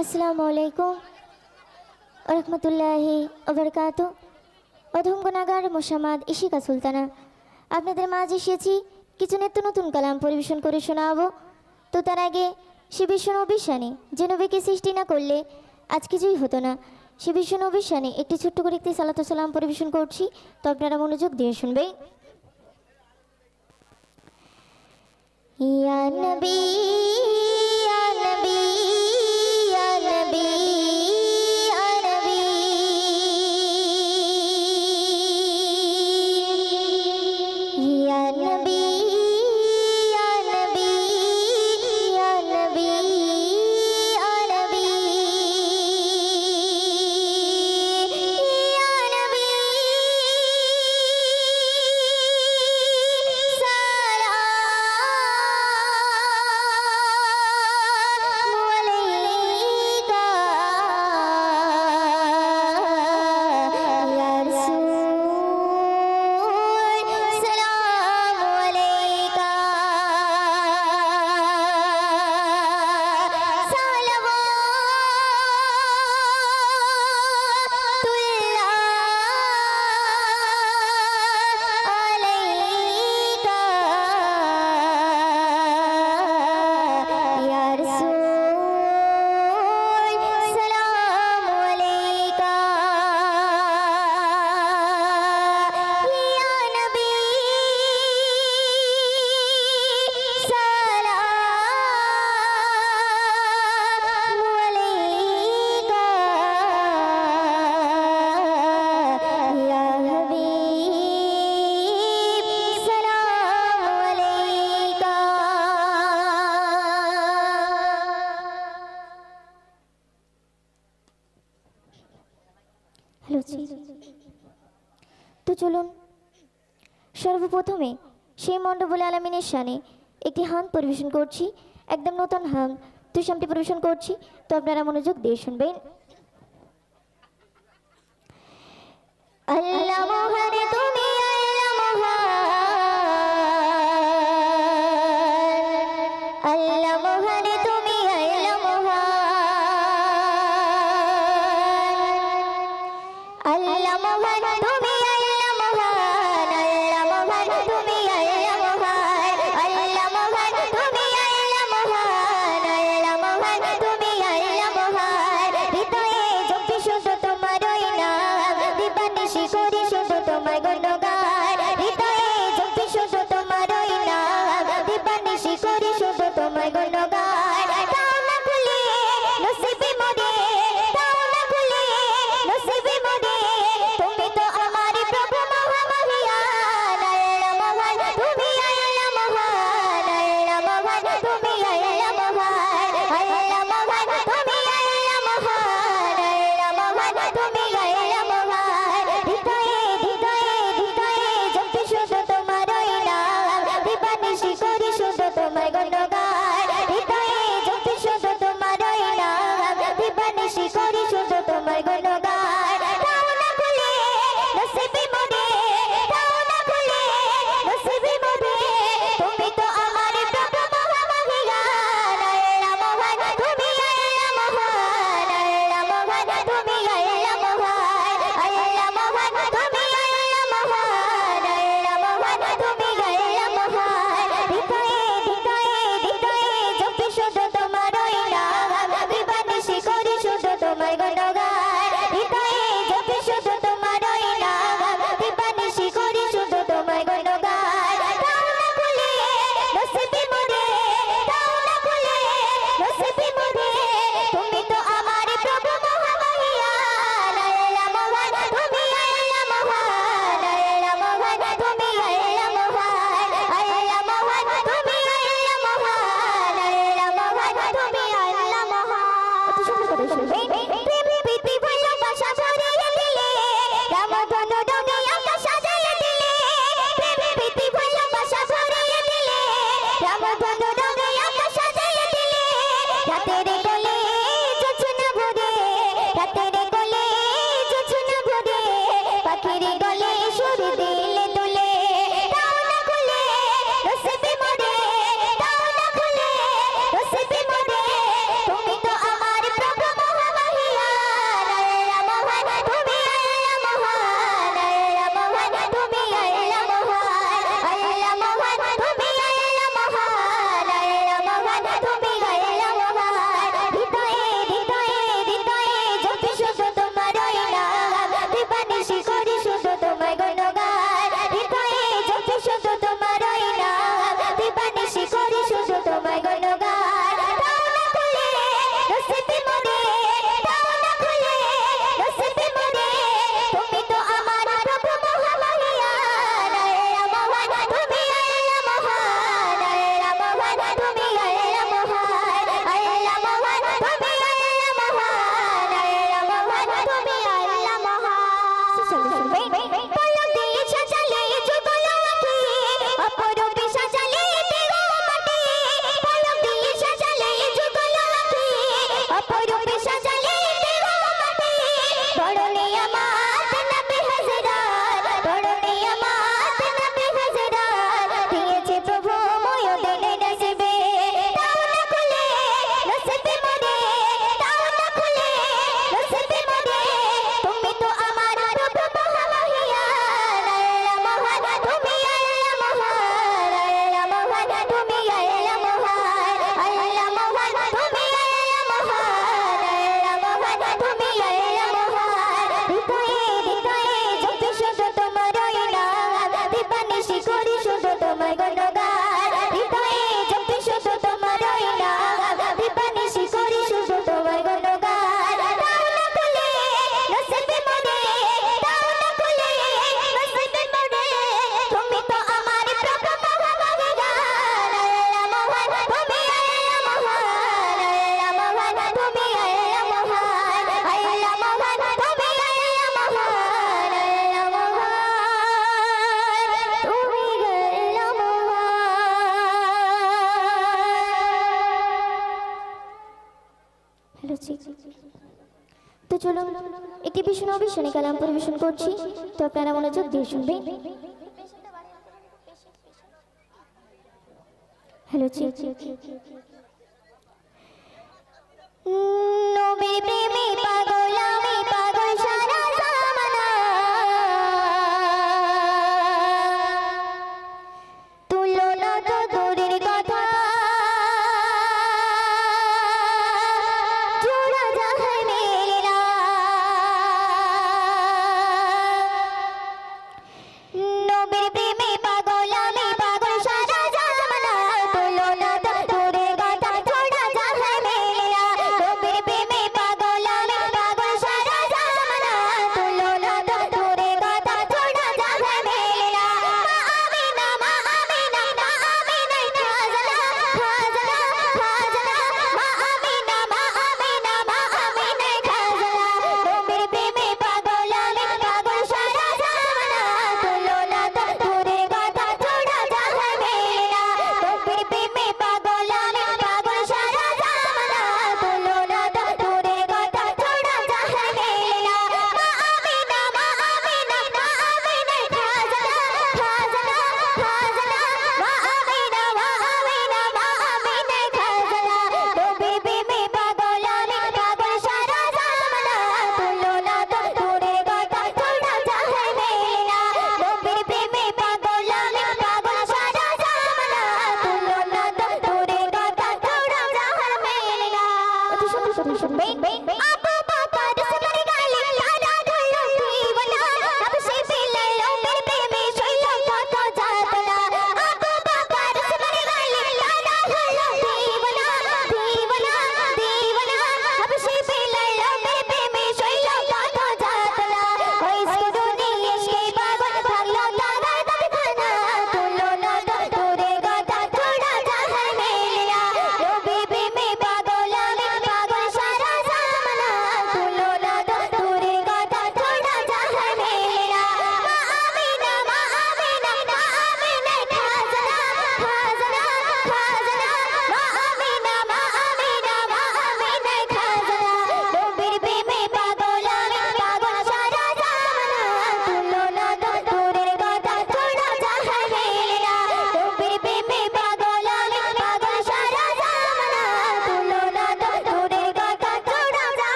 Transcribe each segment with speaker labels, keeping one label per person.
Speaker 1: আসসালামু আলাইকুম রহমতুল্লাহ ওবরকাত অধম গুণাগার মোসামাদ ইশিকা সুলতানা। আপনাদের মাঝে এসেছি, কিছু নিত্য নতুন কালাম পরিবেশন করে শোনাবো। তো তার আগে সে ভীষণ অভিশানে, যে নবীকে সৃষ্টি না করলে আজ কিছুই হতো না। সে ভীষণ অভিশানে একটি ছোট্ট করে একটি সালাত সালাম পরিবেশন করছি। তো আপনারা মনোযোগ দিয়ে শুনবেন। ইয়া নবী! সর্বপ্রথমে সেই মণ্ডবুল আলামিনের শানে একটি হান পরিবেশন করছি, একদম নতুন হান তুই সামটি পরিবেশন করছি। তো আপনারা মনোযোগ দিয়ে শুনবেন। আল্লাহ তো গান পরিবেশন করছি। তো আপনারা মনোযোগ দিয়ে শুনবেন। হ্যালো চি নবীর প্রেমে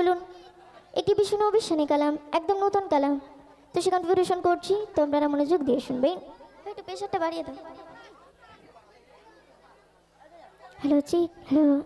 Speaker 1: চলুন। এটি বিষ্ণু অবিশ্বানী কালাম, একদম নতুন কালাম। তো সে কনফিউরেশন করছি তো মনোযোগ দিয়ে শুনবেন একটু প্রেশারটা বাড়িয়ে দাও। হ্যালো চি হ্যালো।